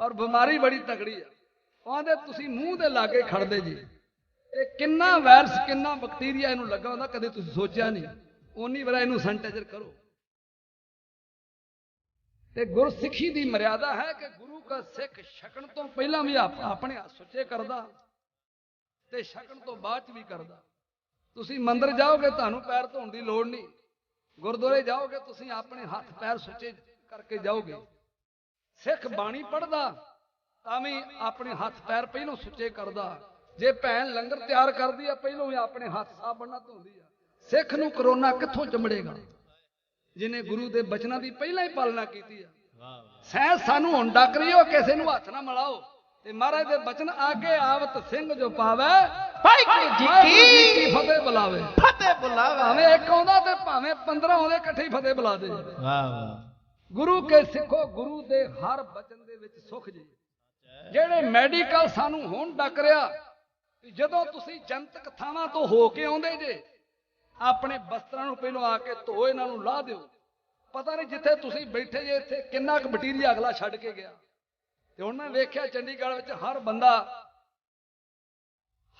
ਪਰ ਬਿਮਾਰੀ ਬੜੀ ਤਕੜੀ ਆ। ਉਹਦੇ ਤੁਸੀਂ ਮੂੰਹ ਦੇ ਲਾਗੇ ਖੜਦੇ ਜੀ। ਇਹ ਕਿੰਨਾ ਵਾਇਰਸ ਕਿੰਨਾ ਬੈਕਟੀਰੀਆ ਇਹਨੂੰ ਲੱਗਾ ਹੁੰਦਾ, ਕਦੇ ਤੁਸੀਂ ਸੋਚਿਆ ਨਹੀਂ। ਉਨੀ ਵਾਰ ਇਹਨੂੰ ਸੈਨੀਟਾਈਜ਼ਰ ਕਰੋ। ਤੇ ਗੁਰਸਿੱਖੀ ਦੀ ਮਰਿਆਦਾ ਹੈ ਕਿ ਗੁਰੂ ਦਾ ਸਿੱਖ ਛਕਣ ਤੋਂ ਪਹਿਲਾਂ ਵੀ ਆਪਣੇ ਹੱਥ ਸੁੱਚੇ ਕਰਦਾ ਤੇ ਛਕਣ ਤੋਂ ਬਾਅਦ ਚ ਵੀ ਕਰਦਾ। ਤੁਸੀਂ ਮੰਦਰ ਜਾਓਗੇ, ਤੁਹਾਨੂੰ ਪੈਰ ਧੋਣ ਦੀ ਲੋੜ ਨਹੀਂ। ਗੁਰਦੁਆਰੇ ਜਾਓਗੇ, ਤੁਸੀਂ ਆਪਣੇ ਹੱਥ ਪੈਰ ਸੁੱਚੇ ਕਰਕੇ ਜਾਓਗੇ। ਸਿੱਖ ਬਾਣੀ ਪੜਦਾ ਤਾਂ ਵੀ ਆਪਣੇ ਹੱਥ ਪੈਰ ਪਹਿਲੋਂ ਸੁੱਚੇ ਕਰਦਾ। ਜੇ ਭੈਣ ਲੰਗਰ ਤਿਆਰ ਕਰਦੀ ਆ, ਪਹਿਲੋਂ ਵੀ ਆਪਣੇ ਹੱਥ ਸਾਫ਼ ਬੰਨਾ ਧੋਂਦੀ ਆ। ਸਿੱਖ ਨੂੰ ਕਰੋਨਾ ਕਿੱਥੋਂ ਚਮੜੇਗਾ? ਜਿਨੇ ਗੁਰੂ ਦੇ ਬਚਨਾਂ ਦੀ ਪਹਿਲਾਂ ਹੀ ਪਾਲਣਾ ਕੀਤੀ ਆ। ਵਾਹ ਵਾਹ। ਸਹਿ ਸਾਨੂੰ ਹੁਣ ਡੱਕ ਰਹੀ ਹੋ ਕਿਸੇ ਨੂੰ ਹੱਥ ਨਾ ਮਿਲਾਓ। ਤੇ ਮਹਾਰਾਜ ਦੇ ਬਚਨ ਆਗੇ ਆਵਤ ਸਿੰਘ ਜੋ ਪਾਵੇ ਵਾਹਿਗੁਰੂ ਜੀ ਕੀ ਫਤਿਹ ਬੁਲਾਵੇ। ਫਤਿਹ ਬੁਲਾਵਾ। ਭਾਵੇਂ ਇੱਕ ਆਉਂਦਾ ਤੇ ਭਾਵੇਂ 15 ਆਉਂਦੇ ਇਕੱਠੇ ਹੀ ਫਤਿਹ ਬੁਲਾ ਦੇ। ਵਾਹ ਵਾਹ। ਗੁਰੂ ਕੇ ਸਿੱਖੋ ਗੁਰੂ ਦੇ ਹਰ ਬਚਨ ਦੇ ਵਿੱਚ ਸੁਖ ਜੀ। ਜਿਹੜੇ ਮੈਡੀਕਲ ਸਾਨੂੰ ਹੁਣ ਡੱਕ ਰਿਹਾ ਜਦੋਂ ਤੁਸੀਂ ਜਨਤਕ ਥਾਵਾਂ ਤੋਂ ਹੋ ਕੇ ਆਉਂਦੇ ਜੇ ਆਪਣੇ ਬਸਤਰਾਂ ਨੂੰ ਪਹਿਲਾਂ ਆ ਕੇ ਧੋ, ਇਹਨਾਂ ਨੂੰ ਲਾ ਦਿਓ। ਪਤਾ ਨਹੀਂ ਜਿੱਥੇ ਤੁਸੀਂ ਬੈਠੇ ਜੇ, ਇੱਥੇ ਕਿੰਨਾ ਕੁ ਮਟੀਰੀਅਲ ਅਗਲਾ ਛੱਡ ਕੇ ਗਿਆ। ਤੇ ਉਹਨਾਂ ਮੈਂ ਵੇਖਿਆ ਚੰਡੀਗੜ੍ਹ ਵਿੱਚ ਹਰ ਬੰਦਾ,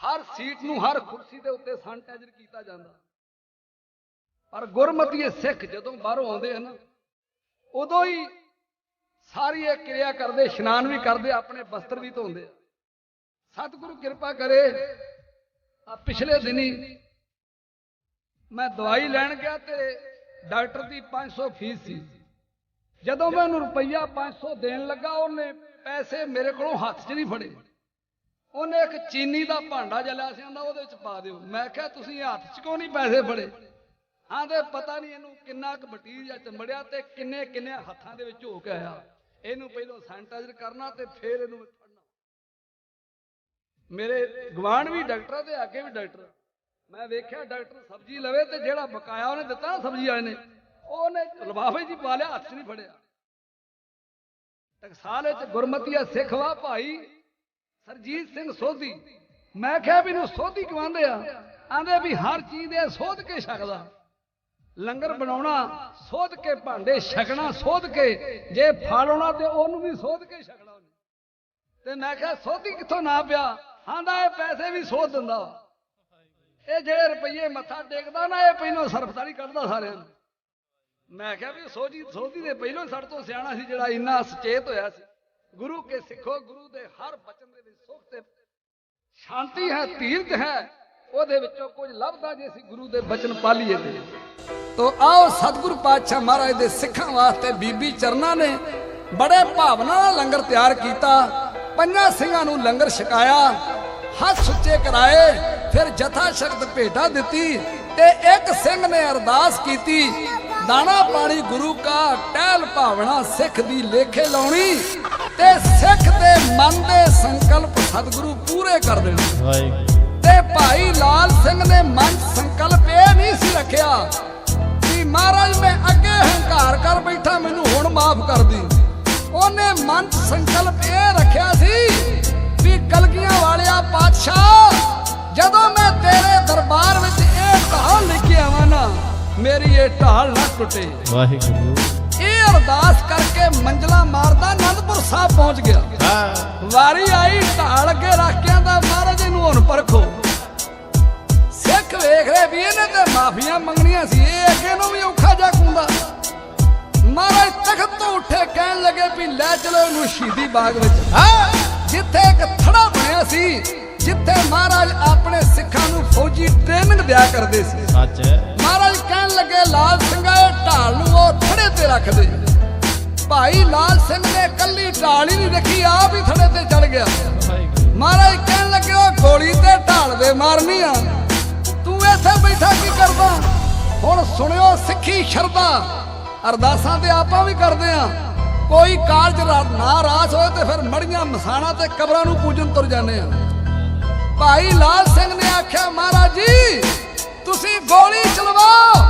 ਹਰ ਸੀਟ ਨੂੰ ਹਰ ਕੁਰਸੀ ਦੇ ਉੱਤੇ ਸੈਨੀਟਾਈਜ਼ਰ ਕੀਤਾ ਜਾਂਦਾ। ਪਰ ਗੁਰਮਤੀਏ ਸਿੱਖ ਜਦੋਂ ਬਾਹਰੋਂ ਆਉਂਦੇ ਹਨ, ਉਦੋਂ ਹੀ ਸਾਰੀ ਇਹ ਕਿਰਿਆ ਕਰਦੇ, ਇਸ਼ਨਾਨ ਵੀ ਕਰਦੇ, ਆਪਣੇ ਬਸਤਰ ਵੀ ਧੋਂਦੇ ਸਤਿਗੁਰੂ ਕਿਰਪਾ ਕਰੇ ਆ ਪਿਛਲੇ ਦਿਨੀ ਮੈਂ ਦਵਾਈ ਲੈਣ ਗਿਆ ਤੇ ਡਾਕਟਰ ਦੀ 500 ਫੀਸ ਸੀ। ਜਦੋਂ ਮੈਂ ਉਹਨੂੰ ਰੁਪਈਆ 500 ਦੇਣ ਲੱਗਾ, ਉਹਨੇ ਪੈਸੇ ਮੇਰੇ ਕੋਲੋਂ ਹੱਥ 'ਚ ਨਹੀਂ ਫੜੇ। ਉਹਨੇ ਇੱਕ ਚੀਨੀ ਦਾ ਭਾਂਡਾ ਜਲਿਆ ਸੀ ਆਂਦਾ ਉਹਦੇ ਵਿੱਚ ਪਾ ਦਿਓ। ਮੈਂ ਕਿਹਾ, ਤੁਸੀਂ ਹੱਥ 'ਚ ਕਿਉਂ ਨਹੀਂ ਪੈਸੇ ਫੜੇ? ਹਾਂ ਤੇ ਪਤਾ ਨਹੀਂ ਇਹਨੂੰ ਕਿੰਨਾ ਕੁ ਮਟੀਰੀਅਲ ਚੰਬੜਿਆ ਤੇ ਕਿੰਨੇ ਕਿੰਨੇ ਹੱਥਾਂ ਦੇ ਵਿੱਚ ਹੋ ਕੇ ਆਇਆ। ਇਹਨੂੰ ਪਹਿਲਾਂ ਸੈਨੀਟਾਈਜ਼ਰ ਕਰਨਾ ਤੇ ਫਿਰ ਇਹਨੂੰ ਫੜਨਾ। ਮੇਰੇ ਗਵਾਂਢ ਵੀ ਡਾਕਟਰ ਆ ਤੇ ਅੱਗੇ ਵੀ ਡਾਕਟਰ। ਮੈਂ ਵੇਖਿਆ ਡਾਕਟਰ ਸਬਜ਼ੀ ਲਵੇ ਤੇ ਜਿਹੜਾ ਬਕਾਇਆ ਉਹਨੇ ਦਿੱਤਾ ਨਾ ਸਬਜ਼ੀ ਵਾਲੇ ਨੇ, ਉਹਨੇ ਲਫਾਫੇ 'ਚ ਪਾ ਲਿਆ, ਹੱਥ 'ਚ ਨਹੀਂ ਫੜਿਆ। ਟਕਸਾਲ ਵਿੱਚ ਗੁਰਮਤੀਆ ਸਿੱਖ ਭਾਈ, ਸਰਜੀਤ ਸਿੰਘ ਸੋਧੀ। ਮੈਂ ਕਿਹਾ ਵੀ ਇਹਨੂੰ ਸੋਧੀ ਕਵਾਉਂਦੇ ਆ, ਆਂਦੇ ਵੀ ਹਰ ਚੀਜ਼ ਦੇ ਸੋਧ ਕੇ ਛਕਦਾ। ਲੰਗਰ ਬਣਾਉਣਾ, ਸੋਧ ਕੇ ਭਾਂਡੇ ਛਕਣਾ, ਸੋਧ ਕੇ ਜੇ ਫਲ ਤੇ ਉਹਨੂੰ ਵੀ ਸੋਧ ਕੇ ਛਕਣਾ। ਤੇ ਮੈਂ ਕਿਹਾ ਸੋਧੀ ਕਿੱਥੋਂ ਨਾ ਪਿਆ? ਆਂਦਾ ਇਹ ਪੈਸੇ ਵੀ ਸੋਧ ਦਿੰਦਾ ਵਾ। ਇਹ ਜਿਹੜੇ ਰੁਪਈਏ ਮੱਥਾ ਟੇਕਦਾ ਨਾ, ਇਹ ਪਹਿਲੋਂ ਸਰਫਤਾਰੀ ਕੱਢਦਾ ਸਾਰਿਆਂ ਨੂੰ। ਮੈਂ ਕਿਹਾ ਵੀ ਸੋਝੀ ਸੋਧੀ ਦੇ ਪਹਿਲੋਂ ਸਾਡੇ ਤੋਂ ਸਿਆਣਾ ਸੀ ਜਿਹੜਾ ਇੰਨਾ ਸੁਚੇਤ ਹੋਇਆ ਸੀ। ਗੁਰੂ ਕੇ ਸਿੱਖੋ, ਗੁਰੂ ਦੇ ਹਰ ਬਚਨ ਦੇ ਵਿੱਚ ਸੁਖ ਤੇ ਸ਼ਾਂਤੀ ਹੈ ਧੀਰਜ ਹੈ, ਉਹਦੇ ਵਿੱਚੋਂ ਕੁਝ ਲੱਭਦਾ ਜੇ ਅਸੀਂ ਗੁਰੂ ਦੇ ਬਚਨ ਪਾਲੀਏ ਤੇ। ਤੋ ਆਓ ਸਤਿਗੁਰੂ ਪਾਤਸ਼ਾਹ ਮਹਾਰਾਜ ਦੇ ਸਿੱਖਾਂ ਵਾਸਤੇ ਬੀਬੀ ਚਰਨਾ ਨੇ ਬੜੇ ਭਾਵਨਾ ਨਾਲ ਲੰਗਰ ਤਿਆਰ ਕੀਤਾ। ਪੰਜਾਂ ਸਿੰਘਾਂ ਨੂੰ ਲੰਗਰ ਛਕਾਇਆ। ਹੱਥ ਸੁੱਚੇ ਕਰਾਏ। ਫਿਰ ਜਥਾ ਸ਼ਕਤ ਭੇਟਾ ਦਿੱਤੀ ਤੇ ਇੱਕ ਸਿੰਘ ਨੇ ਅਰਦਾਸ ਕੀਤੀ, ਦਾਣਾ ਪਾਣੀ ਗੁਰੂ ਕਾ ਟਹਿਲ ਭਾਵਨਾ ਸਿੱਖ ਦੀ ਲੇਖੇ ਲਾਉਣੀ ਤੇ ਸਿੱਖ ਦੇ ਮਨ ਦੇ ਸੰਕਲਪ ਸਤਿਗੁਰੂ ਪੂਰੇ ਕਰ ਦੇਣੇ। ਤੇ ਭਾਈ ਲਾਲ ਸਿੰਘ ਨੇ ਮਨ ਸੰਕਲਪ ਇਹ ਨਹੀਂ ਸੀ ਰੱਖਿਆ ਕਿ ਮਹਾਰਾਜ ਮੈਂ ਅੱਗੇ ਹੰਕਾਰ ਕਰ ਬੈਠਾ, ਮੈਨੂੰ ਹੁਣ ਮਾਫ ਕਰ ਦੀ। ਉਹਨੇ ਮਨ ਸੰਕਲਪ ਇਹ ਰੱਖਿਆ ਸੀ ਵੀ ਕਲਗੀਆਂ ਵਾਲਿਆ ਪਾਤਸ਼ਾਹ ਜਦੋਂ ਮੈਂ ਤੇਰੇ ਦਰਬਾਰ ਵਿੱਚ ਇਹ ਢਾਲ ਲੈ ਕੇ ਆਵਾਂ ਨਾ ਮੇਰੀ ਇਹ ਢਾਲ ਨਾ ਟੁੱਟੇ। ਵਾਹਿਗੁਰੂ। ਇਹ ਅਰਦਾਸ ਕਰਕੇ ਮੰਜ਼ਲਾ ਮਾਰਦਾ ਅਨੰਦਪੁਰ ਸਾਹਿਬ ਪਹੁੰਚ ਗਿਆ। ਹਾਂ। ਵਾਰੀ ਆਈ ਢਾਲ ਅੱਗੇ ਰੱਖ ਕੇ ਆਂਦਾ ਮਹਾਰਾਜ ਇਹਨੂੰ ਹੁਣ ਪਰਖੋ। ਸਿੱਖ ਵੇਖ ਰਹੇ ਵੀ ਇਹਨੇ ਤੇ ਮਾਫੀਆਂ ਮੰਗਣੀਆਂ ਸੀ ਇਹ ਅੱਗੇ ਨੂੰ ਵੀ ਔਖਾ ਜਾ ਕੁੰਦਾ ਮਹਾਰਾਜ ਤਖਤ ਤੋਂ ਉੱਠੇ ਕਹਿਣ ਲੱਗੇ ਵੀ ਲੈ ਚਲੋ ਇਹਨੂੰ ਸ਼ਹੀਦੀ ਬਾਗ ਵਿੱਚ। ਹਾਂ। ਜਿੱਥੇ ਇੱਕ ਥੜਾ ਬਣਿਆ ਸੀ ਜਿੱਥੇ ਮਹਾਰਾਜ ਫੌਜੀ ਟ੍ਰੇਨਿੰਗ ਦਿਆ ਕਰਦੇ ਸੀ। ਸੱਚ। ਮਹਾਰਾਜ ਕਹਿਣ ਲੱਗੇ ਲਾਲ ਸਿੰਘਾ ਇਹ ਢਾਲ ਨੂੰ ਉਹ ਥੜੇ ਤੇ ਰੱਖ ਦੇ ਭਾਈ ਲਾਲ ਸਿੰਘ ਨੇ ਕੱਲੀ ਢਾਲ ਹੀ ਨਹੀਂ ਰੱਖੀ ਆਪ ਹੀ ਥੜੇ ਤੇ ਚੜ ਗਿਆ। ਮਹਾਰਾਜ ਕਹਿਣ ਲੱਗੇ ਉਹ ਗੋਲੀ ਤੇ ਢਾਲ ਦੇ ਮਾਰਨੀ ਆ। ਤੂੰ ਇੱਥੇ ਬੈਠਾ ਕੀ ਕਰਦਾ? ਹੁਣ ਸੁਣਿਓ ਸਿੱਖੀ ਸ਼ਰਧਾ। ਅਰਦਾਸਾਂ ਤੇ ਆਪਾਂ ਵੀ ਕਰਦੇ ਆ। ਕੋਈ ਕਾਰਜ ਰਾ- ਨਾ ਰਾਸ ਹੋਏ ਤੇ ਫਿਰ ਮੜੀਆਂ ਮਸਾਣਾ ਤੇ ਕਬਰਾਂ ਨੂੰ ਪੂਜਨ ਤੁਰ ਜਾਂਦੇ ਆ। ਭਾਈ ਲਾਲ ਸਿੰਘ ਨੇ ਆਖਿਆ ਮਹਾਰਾਜ ਜੀ ਤੁਸੀਂ ਗੋਲੀ ਚਲਵਾਓ।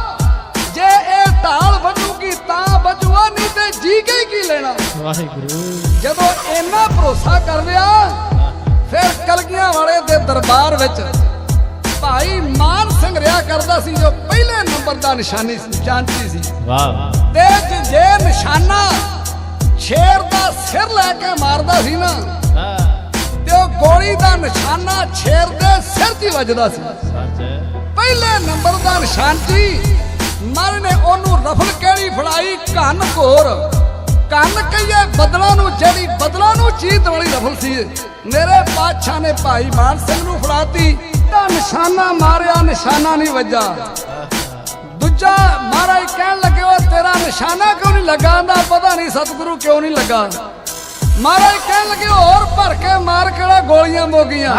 ਜੇ ਇਹ ਢਾਲ ਵੱਜੂਗੀ ਤਾਂ ਵੱਜੂਆ ਨਹੀਂ ਤੇ ਜੀ ਕੇ ਕੀ ਲੈਣਾ? ਵਾਹਿਗੁਰੂ। ਜਦੋਂ ਇੰਨਾ ਭਰੋਸਾ ਕਰ ਲਿਆ ਫਿਰ ਕਲਗੀਆਂ ਵਾਲੇ ਦੇ ਦਰਬਾਰ ਵਿੱਚ ਭਾਈ ਮਾਨ ਸਿੰਘ ਰਿਆ ਕਰਦਾ ਸੀ ਜੋ ਪਹਿਲੇ ਨੰਬਰ ਦਾ ਨਿਸ਼ਾਨੀ ਸੀ ਚਾਂਚੀ ਸੀ। ਵਾਹ ਤੇ ਜੇ ਨਿਸ਼ਾਨਾ ਸ਼ੇਰ ਦਾ ਸਿਰ ਲੈ ਕੇ ਮਾਰਦਾ ਸੀ ਨਾ ਤੇ ਉਹ ਗੋਲੀ ਦਾ ਨਿਸ਼ਾਨਾ ਸ਼ੇਰ ਦੇ ਸਿਰ ਹੀ ਵੱਜਦਾ ਸੀ। ਪਹਿਲੇ ਨੰਬਰ ਦਾ ਨਿਸ਼ਾਨ ਸੀ ਮਰ ਨੇ ਉਹਨੂੰ ਰਫਲ ਕਿਹੜੀ ਫੜਾਈ? ਕੰਨ ਘੋਰ। ਕੰਨ ਕਹੀਏ ਬਦਲਾਂ ਨੂੰ ਜਿਹੜੀ ਬਦਲਾਂ ਨੂੰ ਚੀਤ ਵਾਲੀ ਰਫਲ ਸੀ। ਮੇਰੇ ਪਾਤਸ਼ਾਹ ਨੇ ਭਾਈ ਮਾਨ ਸਿੰਘ ਨੂੰ ਫੜਾਤੀ ਤਾਂ ਨਿਸ਼ਾਨਾ ਮਾਰਿਆ ਨਿਸ਼ਾਨਾ ਨਹੀਂ ਵੱਜਾ। ਦੂਜਾ ਮਹਾਰਾਜ ਕਹਿਣ ਲੱਗੇ ਉਹ ਤੇਰਾ ਨਿਸ਼ਾਨਾ ਕਿਉਂ ਨਹੀਂ ਲੱਗਾ? ਦਾ ਪਤਾ ਨਹੀਂ ਸਤਿਗੁਰੂ ਕਿਉਂ ਨਹੀਂ ਲੱਗਾ? ਮਹਾਰਾਜ ਕਹਿਣ ਲੱਗੇ ਹੋਰ ਭਰ ਕੇ ਮਾਰ ਕਿਹੜਾ ਗੋਲੀਆਂ ਮੋਗੀਆਂ?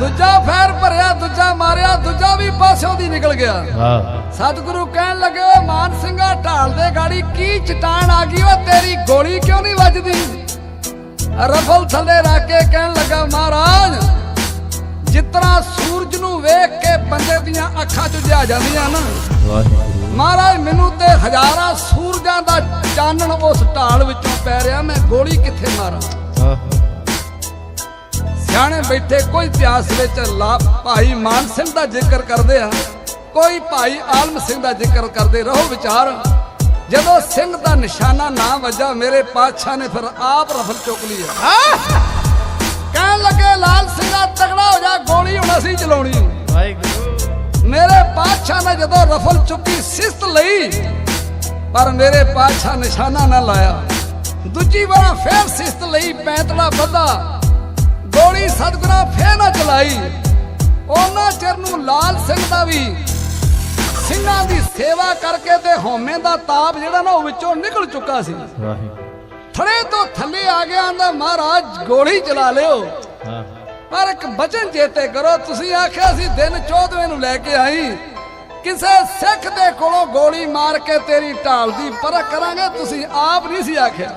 ਦੂਜਾ ਫੈਰ ਭਰਿਆ ਦੂਜਾ ਮਾਰਿਆ ਦੂਜਾ ਵੀ ਪਾਸਿਓਂ ਦੀ ਨਿਕਲ ਗਿਆ। ਵਾਹ ਸਤਿਗੁਰੂ ਕਹਿਣ ਲੱਗੇ ਮਾਨ ਸਿੰਘਾ ਢਾਲ ਦੇ ਗਾੜੀ ਕੀ ਚਟਾਨ ਆ ਗਈ? ਓ ਤੇਰੀ ਗੋਲੀ ਕਿਉਂ ਨਹੀਂ ਵੱਜਦੀ? ਰਫਲ ਥੱਲੇ ਰੱਖ ਕੇ ਕਹਿਣ ਲੱਗਾ ਮਹਾਰਾਜ ਜਿਤਨਾ ਸੂਰਜ ਨੂੰ ਵੇਖ ਕੇ ਬੰਦੇ ਦੀਆਂ ਅੱਖਾਂ 'ਚ ਜਾ ਜਾਂਦੀਆਂ ਨਾ ਵਾਹਿਗੁਰੂ। ਮਹਾਰਾਜ ਮੈਨੂੰ ਤੇ ਹਜ਼ਾਰਾਂ ਸੂਰਜਾਂ ਦਾ ਚਾਨਣ ਉਸ ਢਾਲ ਵਿੱਚੋਂ ਪੈ ਰਿਹਾ। ਮੈਂ ਗੋਲੀ ਕਿੱਥੇ ਮਾਰਾਂ? ਸਿਆਣੇ ਬੈਠੇ ਕੋਈ ਇਤਿਹਾਸ ਵਿੱਚ ਲਾ ਭਾਈ ਮਾਨ ਸਿੰਘ ਦਾ ਜ਼ਿਕਰ ਕਰਦੇ ਆ। ਕੋਈ ਭਾਈ ਆਲਮ ਸਿੰਘ ਦਾ ਜ਼ਿਕਰ ਕਰਦੇ। ਰਹੋ ਵਿਚਾਰ। ਜਦੋਂ ਸਿੰਘ ਦਾ ਨਿਸ਼ਾਨਾ ਨਾ ਵੱਜਾ ਮੇਰੇ ਪਾਤਸ਼ਾਹ ਨੇ ਫਿਰ ਆਪ ਰਫਲ ਚੁੱਕ ਲਈ। ਕਹਿਣ ਲੱਗੇ ਲਾਲ ਸਿੰਘਾ ਤਗੜਾ ਹੋ ਜਾ ਗੋਲੀ ਹੁਣ ਅਸੀਂ ਚਲਾਉਣੀ। ਵਾਹਿਗੁਰੂ। ਮੇਰੇ ਪਾਤਸ਼ਾਹ ਨੇ ਜਦੋਂ ਰਫਲ ਚੁੱਕੀ ਸਿਸਤ ਲਈ ਪਰ ਮੇਰੇ ਪਾਤਸ਼ਾਹ ਨਿਸ਼ਾਨਾ ਨਾ ਲਾਇਆ। ਦੂਜੀ ਵਾਰ ਫੇਰ ਸਿਸਤ ਲਈ ਪੈਂਤੜਾ ਬੱਧਾ ਗੋਲੀ ਸਤਗੁਰਾਂ ਫੇਰ ਨਾ ਚਲਾਈ। ਉਹਨਾਂ ਚਿਰ ਨੂੰ ਲਾਲ ਸਿੰਘ ਦਾ ਵੀ ਸਿੰਘਾਂ ਦੀ ਸੇਵਾ ਕਰਕੇ ਤੇ ਹਉਮੈ ਦਾ ਤਾਪ ਜਿਹੜਾ ਨਾ ਉਹ ਵਿੱਚੋਂ ਨਿਕਲ ਚੁੱਕਾ ਸੀ। ਥੜੇ ਤੋਂ ਥੱਲੇ ਆ ਗਿਆ ਆਂਦਾ ਮਹਾਰਾਜ ਗੋਲੀ ਚਲਾ ਲਿਓ। ਹਾਂ ਪਰ ਇੱਕ ਬਚਨ ਚੇਤੇ ਕਰੋ, ਤੁਸੀਂ ਆਖਿਆ ਸੀ, ਦਿਨ 14ਵੇਂ ਨੂੰ ਲੈ ਕੇ ਆਈ। ਕਿਸੇ ਸਿੱਖ ਦੇ ਕੋਲੋਂ ਗੋਲੀ ਮਾਰ ਕੇ ਤੇਰੀ ਢਾਲ ਦੀ ਪਰਖ ਕਰਾਂਗੇ, ਤੁਸੀਂ ਆਪ ਨਹੀਂ ਸੀ ਆਖਿਆ।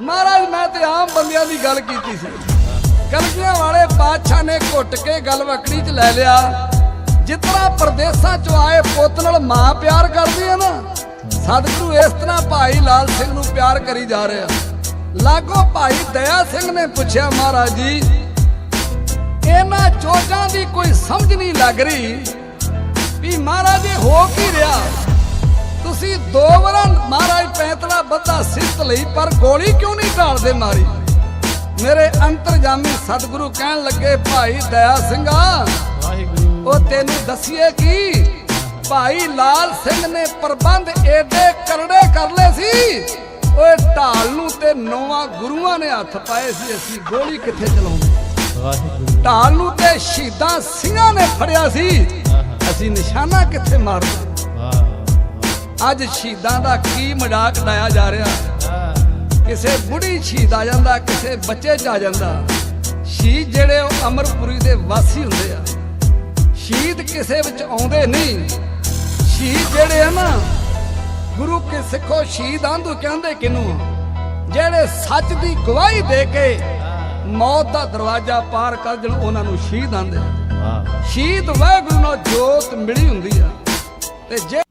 ਮਹਾਰਾਜ, ਮੈਂ ਤੇ ਆਮ ਬੰਦਿਆਂ ਦੀ ਗੱਲ ਕੀਤੀ ਸੀ। ਕਲਗੀਆਂ ਵਾਲੇ ਬਾਦਸ਼ਾਹ ਨੇ ਘੁੱਟ ਕੇ ਗੱਲ ਵਕੜੀ 'ਚ ਲੈ ਲਿਆ। ਜਿਤਨਾ ਪਰਦੇਸਾਂ 'ਚੋਂ ਆਏ ਪੁੱਤ ਨਾਲ ਮਾਂ ਪਿਆਰ ਕਰਦੀ ਹੈ ਨਾ, ਸਤਿਗੁਰੂ ਇਸ ਤਰ੍ਹਾਂ ਭਾਈ ਲਾਲ ਸਿੰਘ ਨੂੰ ਪਿਆਰ ਕਰੀ ਜਾ ਰਿਹਾ। ਲਾਗੋ ਭਾਈ ਦਇਆ ਸਿੰਘ ਨੇ ਪੁੱਛਿਆ, ਮਹਾਰਾਜ ਜੀ ਇਹਨਾਂ ਚੋਜਾਂ ਦੀ ਕੋਈ ਸਮਝ ਨਹੀਂ ਲੱਗ ਰਹੀ ਵੀ ਮਹਾਰਾਜ ਇਹ ਹੋ ਕੀ ਰਿਹਾ। ਤੁਸੀਂ ਦੋ ਵਾਰਾਂ ਮਹਾਰਾਜ ਪੈਂਤਲਾ ਬੱਧਾ ਸਿੱਤ ਲਈ ਪਰ ਗੋਲੀ ਕਿਉਂ ਨਹੀਂ ਢਾਲਦੇ ਮਾਰੀ? ਮੇਰੇ ਅੰਤਰਜਾਮੀ ਸਤਿਗੁਰੂ ਕਹਿਣ ਲੱਗੇ ਭਾਈ ਦਇਆ ਸਿੰਘਾ ਵਾਹਿਗੁਰੂ। ਉਹ ਤੈਨੂੰ ਦਸੀਏ ਕੀ? ਭਾਈ ਲਾਲ ਸਿੰਘ ਨੇ ਪ੍ਰਬੰਧ ਏਡੇ ਕਰੜੇ ਕਰ ਲਏ ਸੀ। ਓਏ ਢਾਲ ਨੂੰ ਤੇ ਨੌਵਾਂ ਗੁਰੂਆਂ ਨੇ ਹੱਥ ਪਾਏ ਸੀ ਅਸੀਂ ਗੋਲੀ ਕਿੱਥੇ ਚਲਾਉਂਦੇ? ਵਾਹਿਗੁਰੂ। ਢਾਲ ਨੂੰ ਤੇ ਸ਼ਹੀਦਾਂ ਸਿੰਘਾਂ ਨੇ ਫੜਿਆ ਸੀ। ਅਸੀਂ ਨਿਸ਼ਾਨਾ ਕਿੱਥੇ ਵਾਹ ਅੱਜ ਸ਼ਹੀਦਾਂ ਦਾ ਕੀ ਮਜ਼ਾਕ ਉਡਾਇਆ ਜਾ ਰਿਹਾ? ਕਿਸੇ ਬੁੜੀ ਸ਼ਹੀਦ ਆ ਜਾਂਦਾ ਕਿਸੇ ਬੱਚੇ ਚ ਆ ਜਾਂਦਾ। ਸ਼ਹੀਦ ਜਿਹੜੇ ਉਹ ਅਮਰਪੁਰੀ ਦੇ ਵਾਸੀ ਹੁੰਦੇ ਆ। ਸ਼ਹੀਦ ਕਿਸੇ ਵਿੱਚ ਆਉਂਦੇ ਨਹੀਂ। ਸ਼ਹੀਦ ਜਿਹੜੇ ਆ ਨਾ ਗੁਰੂ ਕੇ ਸਿੱਖੋ ਸ਼ਹੀਦ ਆਂਦੂ ਕਹਿੰਦੇ ਕਿਨੂੰ? ਜਿਹੜੇ ਸੱਚ ਦੀ ਗਵਾਹੀ ਦੇ ਕੇ ਮੌਤ ਦਾ ਦਰਵਾਜ਼ਾ ਪਾਰ ਕਰ ਜਣ ਉਹਨਾਂ ਨੂੰ ਸ਼ਹੀਦ ਆਂਦੇ ਆ। ਸ਼ਹੀਦ ਵਾਹਿਗੁਰੂ ਨਾਲ ਜੋਤ ਮਿਲੀ ਹੁੰਦੀ ਆ। ਤੇ ਜੇ